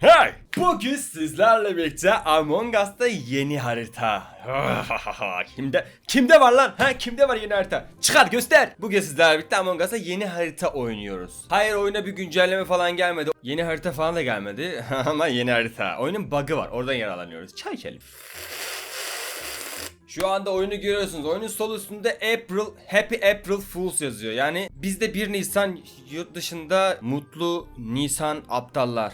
Hey! Bugün sizlerle birlikte Among Us'ta yeni harita. kimde kimde var lan? Ha kimde var yeni harita? Çıkar göster. Bugün sizlerle birlikte Among Us'ta yeni harita oynuyoruz. Hayır oyuna bir güncelleme falan gelmedi. Yeni harita falan da gelmedi. Ama yeni harita. Oyunun bug'ı var. Oradan yararlanıyoruz. Çay içelim. Şu anda oyunu görüyorsunuz. Oyunun sol üstünde April, Happy April Fools yazıyor. Yani bizde 1 Nisan yurt dışında mutlu Nisan aptallar.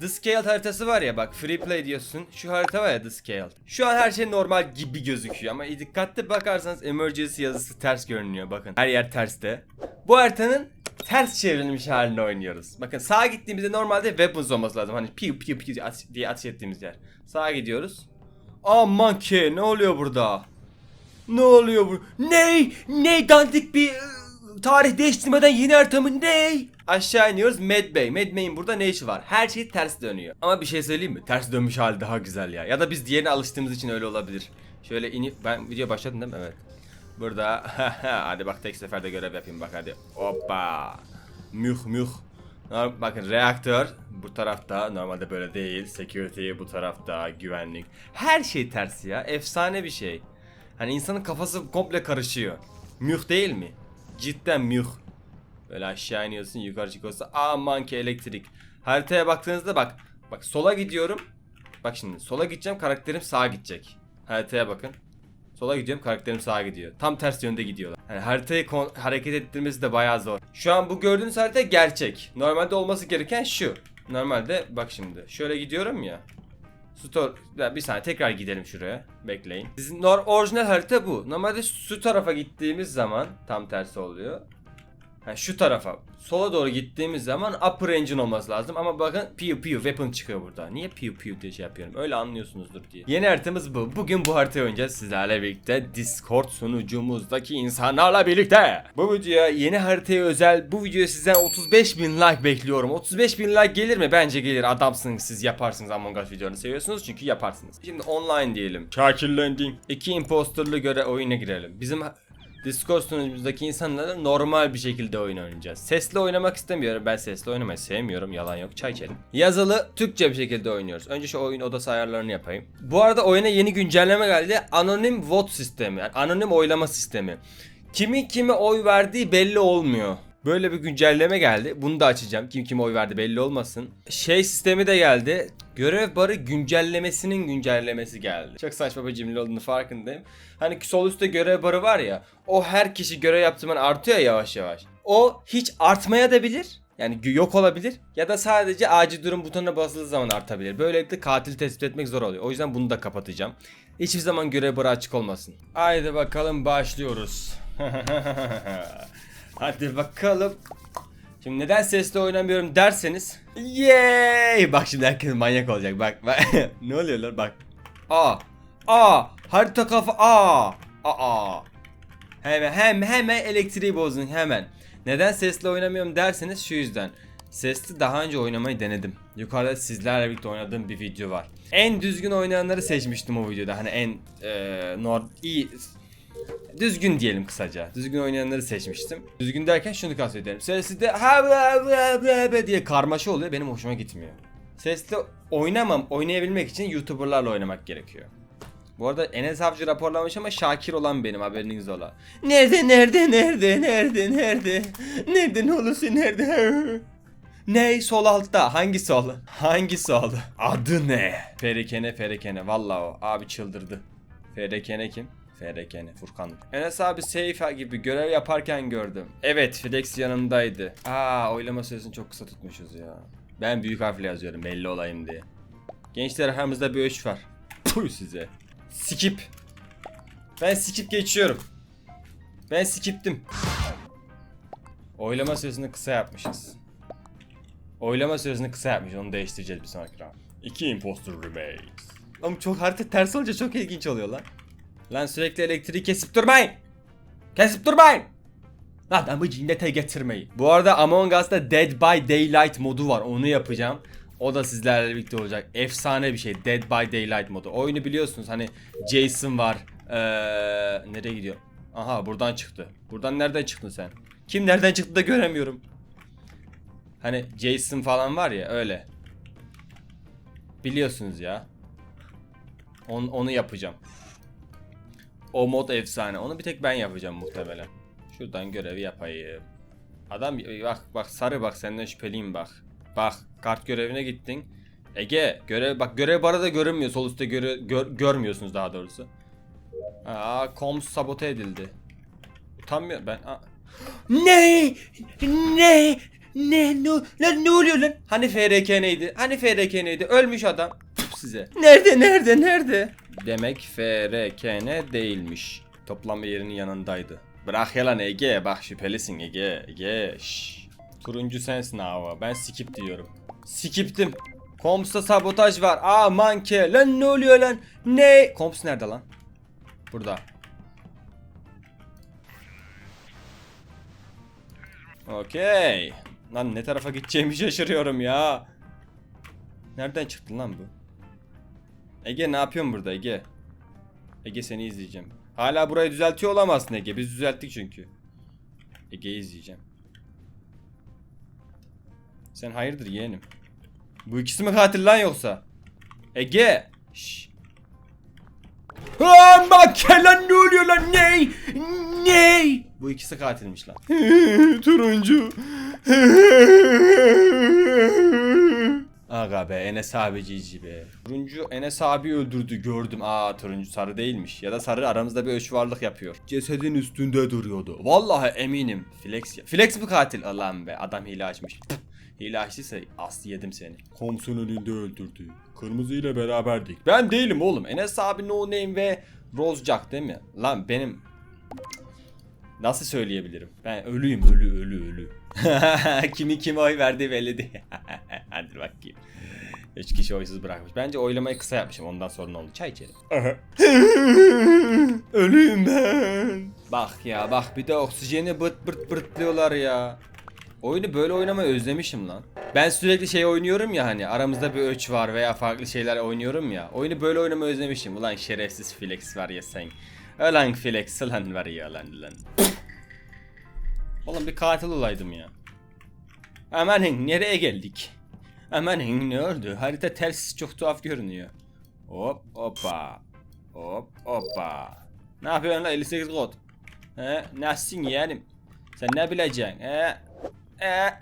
The Scale haritası var ya bak free play diyorsun. Şu harita var ya The Scale. Şu an her şey normal gibi gözüküyor ama dikkatli bakarsanız emergency yazısı ters görünüyor bakın. Her yer terste. Bu haritanın ters çevrilmiş halini oynuyoruz. Bakın sağa gittiğimizde normalde weapons olması lazım. Hani piu piu piu diye ateş ettiğimiz yer. Sağa gidiyoruz. Aman ki ne oluyor burada? Ne oluyor bu? Ney? Ney dandik bir tarih değiştirmeden yeni haritamı ney? Aşağı iniyoruz Mad Bey. Mad Bey'in burada ne işi var? Her şey ters dönüyor. Ama bir şey söyleyeyim mi? Ters dönmüş hali daha güzel ya. Ya da biz diğerine alıştığımız için öyle olabilir. Şöyle inip ben video başladım değil mi? Evet. Burada hadi bak tek seferde görev yapayım bak hadi. Hoppa. Müh müh. Bakın reaktör bu tarafta normalde böyle değil. Security bu tarafta güvenlik. Her şey ters ya. Efsane bir şey. Hani insanın kafası komple karışıyor. Müh değil mi? Cidden müh. Böyle aşağı iniyorsun yukarı çıkıyorsun. Aman ki elektrik. Haritaya baktığınızda bak. Bak sola gidiyorum. Bak şimdi sola gideceğim karakterim sağa gidecek. Haritaya bakın. Sola gidiyorum karakterim sağa gidiyor. Tam ters yönde gidiyorlar. Yani haritayı hareket ettirmesi de bayağı zor. Şu an bu gördüğünüz harita gerçek. Normalde olması gereken şu. Normalde bak şimdi şöyle gidiyorum ya. Store ya bir saniye tekrar gidelim şuraya. Bekleyin. Bizim nor orijinal harita bu. Normalde şu tarafa gittiğimiz zaman tam tersi oluyor. Ha, şu tarafa sola doğru gittiğimiz zaman upper engine olması lazım ama bakın pew pew weapon çıkıyor burada. Niye pew pew diye şey yapıyorum? Öyle anlıyorsunuzdur diye. Yeni haritamız bu. Bugün bu haritayı oynayacağız sizlerle birlikte Discord sunucumuzdaki insanlarla birlikte. Bu videoya yeni haritaya özel bu videoya sizden 35 bin like bekliyorum. 35 bin like gelir mi? Bence gelir. Adamsınız siz yaparsınız Among Us videolarını seviyorsunuz çünkü yaparsınız. Şimdi online diyelim. Şakirlendim. İki imposterlı göre oyuna girelim. Bizim Discord sunucumuzdaki insanlarla normal bir şekilde oyun oynayacağız. Sesli oynamak istemiyorum. Ben sesli oynamayı sevmiyorum. Yalan yok. Çay içelim. Yazılı Türkçe bir şekilde oynuyoruz. Önce şu oyun odası ayarlarını yapayım. Bu arada oyuna yeni güncelleme geldi. Anonim vote sistemi. Yani anonim oylama sistemi. Kimin kime oy verdiği belli olmuyor. Böyle bir güncelleme geldi. Bunu da açacağım. Kim kime oy verdi belli olmasın. Şey sistemi de geldi. Görev barı güncellemesinin güncellemesi geldi. Çok saçma bir cümle olduğunu farkındayım. Hani sol üstte görev barı var ya. O her kişi görev yaptığı zaman artıyor ya yavaş yavaş. O hiç artmaya da bilir. Yani yok olabilir ya da sadece acil durum butonuna basıldığı zaman artabilir. Böylelikle katil tespit etmek zor oluyor. O yüzden bunu da kapatacağım. Hiçbir zaman görev barı açık olmasın. Haydi bakalım başlıyoruz. Hadi bakalım. Şimdi neden sesli oynamıyorum derseniz. Yay! Bak şimdi herkes manyak olacak. Bak bak. Ne oluyor lan? Bak. Aa Aa Harita kafa. Aa Aa Hemen hem hemen elektriği bozdun hemen. Neden sesli oynamıyorum derseniz şu yüzden. Sesli daha önce oynamayı denedim. Yukarıda sizlerle birlikte oynadığım bir video var. En düzgün oynayanları seçmiştim o videoda. Hani en eee nor iyi Düzgün diyelim kısaca. Düzgün oynayanları seçmiştim. Düzgün derken şunu kastediyorum. Sesli ha bla bla diye karmaşa oluyor. Benim hoşuma gitmiyor. Sesli oynamam, oynayabilmek için YouTuber'larla oynamak gerekiyor. Bu arada Enes Avcı raporlamış ama Şakir olan benim haberiniz ola. Nerede nerede nerede nerede nerede? Nerede ne olursa nerede? Ne sol altta hangi sol? Hangi sol? Adı ne? Ferekene Ferekene vallahi o abi çıldırdı. Ferekene kim? Ferekene Furkan. Enes abi safe gibi görev yaparken gördüm. Evet Flex yanımdaydı. Aa oylama süresini çok kısa tutmuşuz ya. Ben büyük harfle yazıyorum belli olayım diye. Gençler aramızda bir ölç var. Puh size. Skip. Ben skip geçiyorum. Ben skiptim. Oylama süresini kısa yapmışız. Oylama süresini kısa yapmış. Onu değiştireceğiz bir sonraki round. İki imposter remains. Ama çok harita ters olunca çok ilginç oluyor lan. Lan sürekli elektriği kesip durmayın. Kesip durmayın. Bu cinnete getirmeyi. Bu arada Among Us'ta Dead by Daylight modu var. Onu yapacağım. O da sizlerle birlikte olacak. Efsane bir şey. Dead by Daylight modu. Oyunu biliyorsunuz. Hani Jason var. Ee, nereye gidiyor? Aha buradan çıktı. Buradan nereden çıktın sen? Kim nereden çıktı da göremiyorum. Hani Jason falan var ya öyle. Biliyorsunuz ya. On, onu yapacağım. O mod efsane. Onu bir tek ben yapacağım muhtemelen. Şuradan görevi yapayım. Adam bak bak sarı bak senden şüpheliyim bak. Bak kart görevine gittin. Ege görev bak görev bu arada görünmüyor. Sol üstte göre, gör- görmüyorsunuz daha doğrusu. Aa koms sabote edildi. Utanmıyor ben. Aa. Ne? Ne? Ne? Ne, lan ne oluyor lan? Hani FRK neydi? Hani FRK neydi? Ölmüş adam. Size. Nerede nerede nerede? Demek FRKN değilmiş. Toplanma yerinin yanındaydı. Bırak ya lan Ege. Bak şüphelisin Ege. Ege. Şş. Turuncu sensin abi. Ben skip diyorum. Skiptim. Komps'ta sabotaj var. Aman ke. Lan ne oluyor lan? Ne? Komps nerede lan? Burada. Okey. Lan ne tarafa gideceğimi şaşırıyorum ya. Nereden çıktı lan bu? Ege ne yapıyorsun burada Ege? Ege seni izleyeceğim. Hala burayı düzeltiyor olamazsın Ege. Biz düzelttik çünkü. Ege'yi izleyeceğim. Sen hayırdır yeğenim? Bu ikisi mi katil lan yoksa? Ege! Şşş. Bak lan ne oluyor lan ney? Ney? Bu ikisi katilmiş lan. Turuncu. Aga be Enes abi cici be. Turuncu Enes abi öldürdü gördüm. Aa turuncu sarı değilmiş. Ya da sarı aramızda bir ölçü varlık yapıyor. Cesedin üstünde duruyordu. Vallahi eminim. Flex ya. Flex mi katil? Allah'ım be adam hile açmış. Hile açtıysa aslı yedim seni. Komsun önünde öldürdü. Kırmızı ile beraberdik. Ben değilim oğlum. Enes abi no name ve Rose Jack değil mi? Lan benim Nasıl söyleyebilirim? Ben ölüyüm ölü ölü ölü. Kimi kime oy verdiği belli değil. Hadi bakayım. Üç kişi oysuz bırakmış. Bence oylamayı kısa yapmışım ondan sonra ne oldu? Çay içelim. Ölüyüm ben. Bak ya bak bir de oksijeni bırt bırt bırtlıyorlar ya. Oyunu böyle oynamayı özlemişim lan. Ben sürekli şey oynuyorum ya hani aramızda bir ölç var veya farklı şeyler oynuyorum ya. Oyunu böyle oynamayı özlemişim. Ulan şerefsiz flex var ya sen. Ulan flex lan var ya lan lan. Oğlum bir katil olaydım ya. Amanın nereye geldik? Amanın ne oldu? Harita ters çok tuhaf görünüyor. Hop hoppa. Hop hoppa. Ne yapıyorsun lan 58 kod? He nasılsın yeğenim? Sen ne bileceksin? He? He?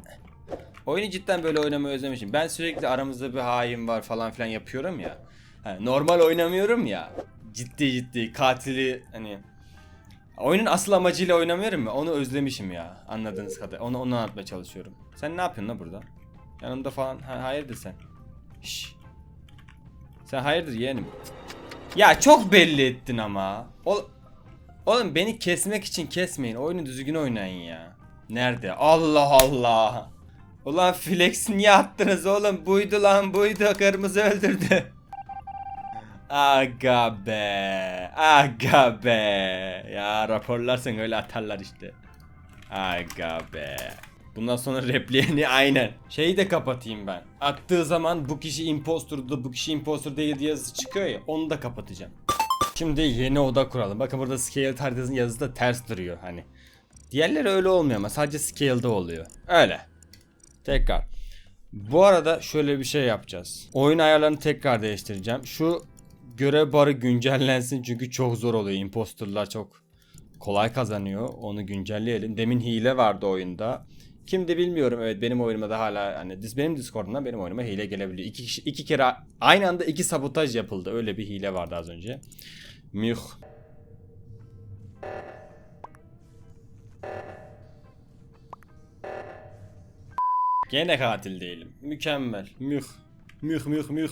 Oyunu cidden böyle oynamayı özlemişim. Ben sürekli aramızda bir hain var falan filan yapıyorum ya. Ha, normal oynamıyorum ya. Ciddi ciddi katili hani Oyunun asıl amacıyla oynamıyorum ya. Onu özlemişim ya. Anladığınız kadar. Onu onu anlatmaya çalışıyorum. Sen ne yapıyorsun lan burada? Yanımda falan. Ha, hayırdır sen? Şş. Sen hayırdır yeğenim? Ya çok belli ettin ama. Ol Oğlum beni kesmek için kesmeyin. Oyunu düzgün oynayın ya. Nerede? Allah Allah. Ulan flex niye attınız oğlum? Buydu lan buydu. Kırmızı öldürdü. Aga be. Aga be. Ya raporlarsan öyle atarlar işte. Aga be. Bundan sonra repliyeni aynen. Şeyi de kapatayım ben. Attığı zaman bu kişi impostordu, bu kişi impostor değil diye yazısı çıkıyor ya. Onu da kapatacağım. Şimdi yeni oda kuralım. Bakın burada scale haritasının yazısı da ters duruyor hani. Diğerleri öyle olmuyor ama sadece scale'da oluyor. Öyle. Tekrar. Bu arada şöyle bir şey yapacağız. Oyun ayarlarını tekrar değiştireceğim. Şu görev barı güncellensin çünkü çok zor oluyor. Imposterlar çok kolay kazanıyor. Onu güncelleyelim. Demin hile vardı oyunda. Kimdi bilmiyorum. Evet benim oyunuma da hala hani benim Discord'umdan benim oyunuma hile gelebiliyor. İki, kişi, iki kere aynı anda iki sabotaj yapıldı. Öyle bir hile vardı az önce. Müh. Gene katil değilim. Mükemmel. Müh. Müh müh müh.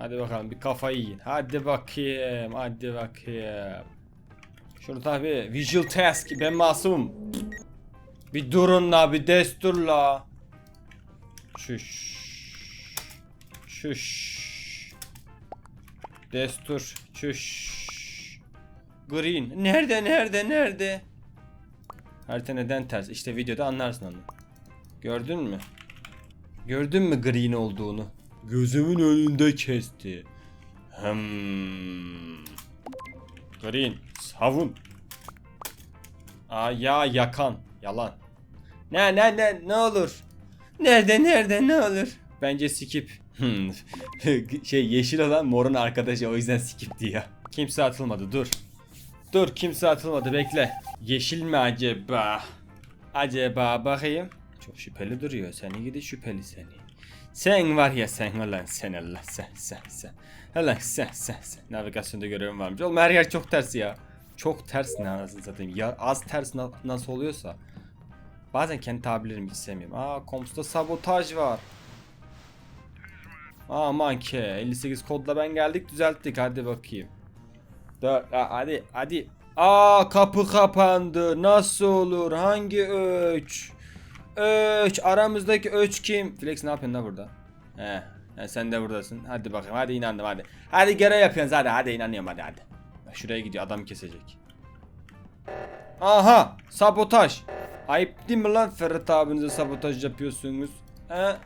Hadi bakalım bir kafayı yiyin. Hadi bakayım. Hadi bakayım. Şurada tabi visual task. Ben masumum. Bir durun la bir destur la. Şuş. Şuş. Destur. Şuş. Green. Nerede nerede nerede? Harita neden ters? İşte videoda anlarsın onu. Gördün mü? Gördün mü green olduğunu? Gözümün önünde kesti. Hmm. Green, savun. Aa ya yakan. Yalan. Ne ne ne ne olur. Nerede nerede ne olur. Bence skip. Hmm. şey yeşil olan morun arkadaşı o yüzden skip diyor. Kimse atılmadı dur. Dur kimse atılmadı bekle. Yeşil mi acaba? Acaba bakayım. Çok şüpheli duruyor. Seni gidi şüpheli seni. Sen var ya sen ulan sen Allah sen sen sen. Allah sen sen sen. Navigasyonda görevim varmış. Oğlum her yer çok ters ya. Çok ters ne anasını satayım. Ya az ters na- nasıl oluyorsa. Bazen kendi tabirlerimi hiç sevmiyorum. Aa komsta sabotaj var. Aman ki 58 kodla ben geldik düzelttik hadi bakayım. Aa, hadi hadi. Aa kapı kapandı. Nasıl olur? Hangi öç? Öç aramızdaki öç kim? Flex ne yapıyorsun da burada? He. he, sen de buradasın. Hadi bakayım. Hadi inandım hadi. Hadi görev yapıyorsun hadi. Hadi inanıyorum hadi hadi. Şuraya gidiyor adam kesecek. Aha sabotaj. Ayıp değil mi lan Ferhat abinize sabotaj yapıyorsunuz? He?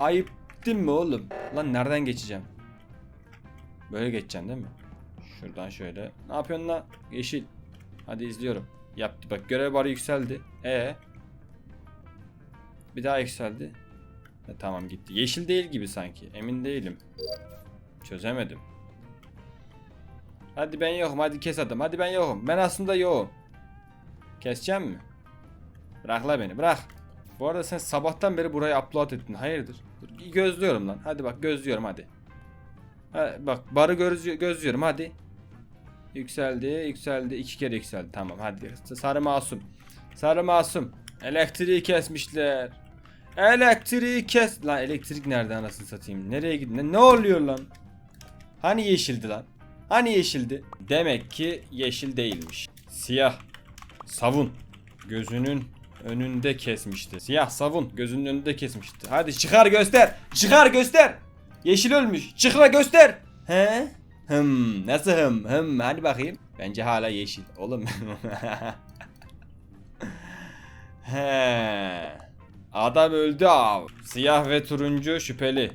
Ayıp değil mi oğlum? Lan nereden geçeceğim? Böyle geçeceğim değil mi? Şuradan şöyle. Ne yapıyorsun lan? Yeşil. Hadi izliyorum. Yaptı bak görev barı yükseldi. E Bir daha yükseldi. E, tamam gitti. Yeşil değil gibi sanki. Emin değilim. Çözemedim. Hadi ben yokum. Hadi kes adam. Hadi ben yokum. Ben aslında yokum. Keseceğim mi? Bırak la beni. Bırak. Bu arada sen sabahtan beri burayı upload ettin. Hayırdır? Dur, gözlüyorum lan. Hadi bak gözlüyorum hadi. Ha, bak barı gözlü- gözlüyorum hadi. Yükseldi, yükseldi. iki kere yükseldi. Tamam hadi. Sarı masum. Sarı masum. Elektriği kesmişler. Elektriği kes. Lan elektrik nerede anasını satayım? Nereye gitti? Ne, ne oluyor lan? Hani yeşildi lan? Hani yeşildi? Demek ki yeşil değilmiş. Siyah. Savun. Gözünün önünde kesmişti. Siyah savun. Gözünün önünde kesmişti. Hadi çıkar göster. Çıkar göster. Yeşil ölmüş. Çıkra göster. He? Hım. Nasıl hım? Hım. Hadi bakayım. Bence hala yeşil. Oğlum. He. Adam öldü abi. Siyah ve turuncu şüpheli.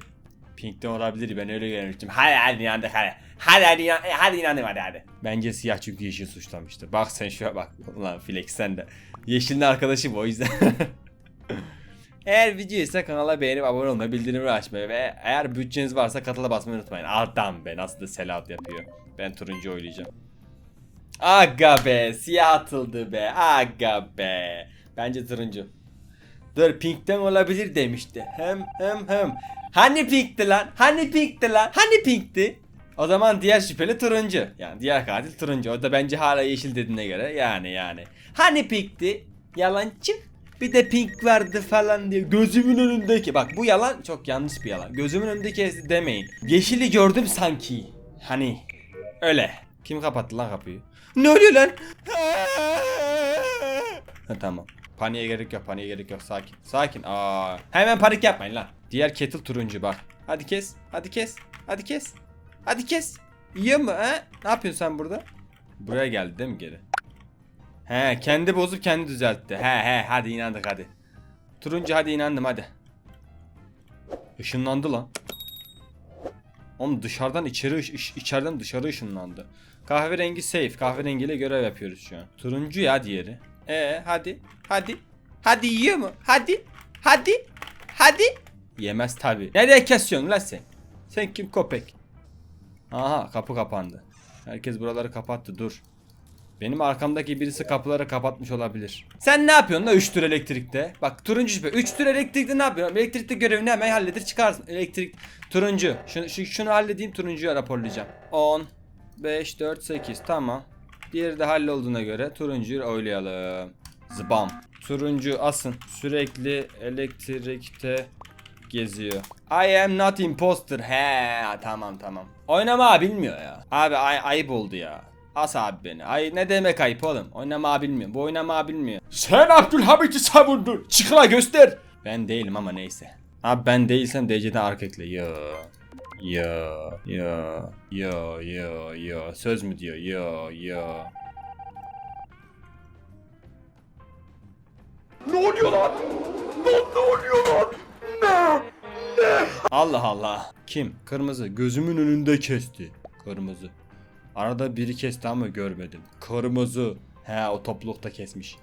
Pink'ten olabilir ben öyle görmüştüm. Hadi hadi inandık hadi. Hadi hadi inan hadi inandım hadi hadi. Bence siyah çünkü yeşil suçlamıştır. Bak sen şuna bak. Ulan Flex sen de. Yeşilin arkadaşı bu o yüzden. Eğer video ise kanala beğenip abone olmayı, bildirimleri açmayı ve eğer bütçeniz varsa katıla basmayı unutmayın. Adam be nasıl da selat yapıyor. Ben turuncu oynayacağım. Aga be siyah atıldı be aga be. Bence turuncu. Dur pinkten olabilir demişti. Hem hem hem. Hani pinkti lan? Hani pinkti lan? Hani pinkti? O zaman diğer şüpheli turuncu. Yani diğer katil turuncu. O da bence hala yeşil dediğine göre. Yani yani. Hani pinkti? Yalancı. Bir de pink vardı falan diye. Gözümün önündeki. Bak bu yalan çok yanlış bir yalan. Gözümün önündeki demeyin. Yeşili gördüm sanki. Hani. Öyle. Kim kapattı lan kapıyı? Ne oluyor lan? Ha, tamam. Paniğe gerek yok, paniğe gerek yok. Sakin. Sakin. Aa, hemen panik yapmayın lan. Diğer kettle turuncu bak. Hadi kes. Hadi kes. Hadi kes. Hadi kes. Yiyor mu he? Ne yapıyorsun sen burada? Buraya geldi değil mi geri? He, kendi bozup kendi düzeltti. He he, hadi inandık hadi. Turuncu hadi inandım hadi. Işınlandı lan. Oğlum dışarıdan içeri iç- içeriden dışarı ışınlandı. Kahverengi safe. Kahverengiyle görev yapıyoruz şu an. Turuncu ya diğeri. E hadi. Hadi. Hadi yiyor mu? Hadi. Hadi. Hadi. Yemez tabi. Nereye kesiyorsun lan sen? Sen kim köpek? Aha kapı kapandı. Herkes buraları kapattı dur. Benim arkamdaki birisi kapıları kapatmış olabilir. Sen ne yapıyorsun da 3 tür elektrikte? Bak turuncu şüphe. 3 tür elektrikte ne yapıyorsun? Elektrikte görevini hemen halledir çıkarsın. Elektrik turuncu. Şunu, şu- şunu halledeyim turuncuya raporlayacağım. 10 5 4 8 tamam. Diğeri de hallolduğuna göre turuncuyu oylayalım. Zbam. Turuncu asın. Sürekli elektrikte geziyor. I am not imposter. He tamam tamam. Oynama bilmiyor ya. Abi ay ayıp oldu ya. As abi beni. Ay ne demek ayıp oğlum? Oynama bilmiyor. Bu oynama bilmiyor. Sen Abdülhamit'i savundun. Çıkla göster. Ben değilim ama neyse. Abi ben değilsem DC'den arka ekle. Yo. Yo. Yo. Yo. Yo. Yo. Söz mü diyor? Yo. Yo. Ne oluyor lan? Lan ne oluyor lan? Ne? Ne? Allah Allah. Kim? Kırmızı. Gözümün önünde kesti. Kırmızı. Arada biri kesti ama görmedim. Kırmızı. He o toplulukta kesmiş.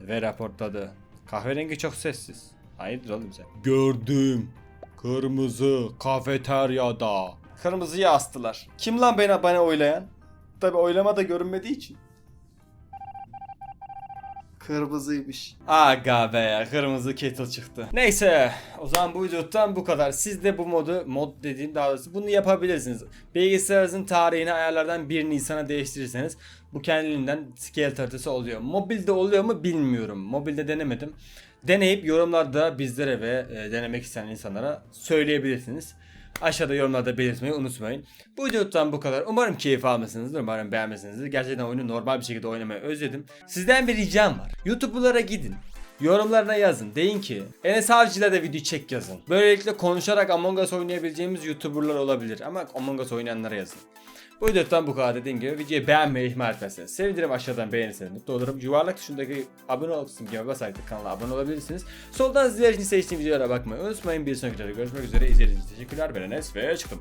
Ve raporladı. Kahverengi çok sessiz. Hayırdır oğlum sen? Gördüm. Kırmızı kafeteryada. Kırmızıyı astılar. Kim lan bana bana oylayan? Tabi oylama da görünmediği için. Kırmızıymış. Aga be ya kırmızı kettle çıktı. Neyse o zaman bu videodan bu kadar. Siz de bu modu mod dediğim daha doğrusu bunu yapabilirsiniz. Bilgisayarınızın tarihini ayarlardan 1 Nisan'a değiştirirseniz bu kendiliğinden scale haritası oluyor. Mobilde oluyor mu bilmiyorum. Mobilde denemedim. Deneyip yorumlarda bizlere ve e, denemek isteyen insanlara söyleyebilirsiniz. Aşağıda yorumlarda belirtmeyi unutmayın. Bu videodan bu kadar. Umarım keyif almışsınızdır. Umarım beğenmişsinizdir. Gerçekten oyunu normal bir şekilde oynamayı özledim. Sizden bir ricam var. YouTube'lara gidin. Yorumlarına yazın. Deyin ki Enes Avcı'yla da video çek yazın. Böylelikle konuşarak Among Us oynayabileceğimiz YouTuber'lar olabilir. Ama Among Us oynayanlara yazın. Bu videodan bu kadar dediğim gibi videoyu beğenmeyi ihmal etmezseniz sevinirim aşağıdan beğenirseniz mutlu olurum. Yuvarlak tuşundaki abone ol kısmına basarak kanala abone olabilirsiniz. Soldan sizler için seçtiğim videolara bakmayı unutmayın. Bir sonraki videoda görüşmek üzere. İzlediğiniz için teşekkürler. Ben Enes ve çıktım.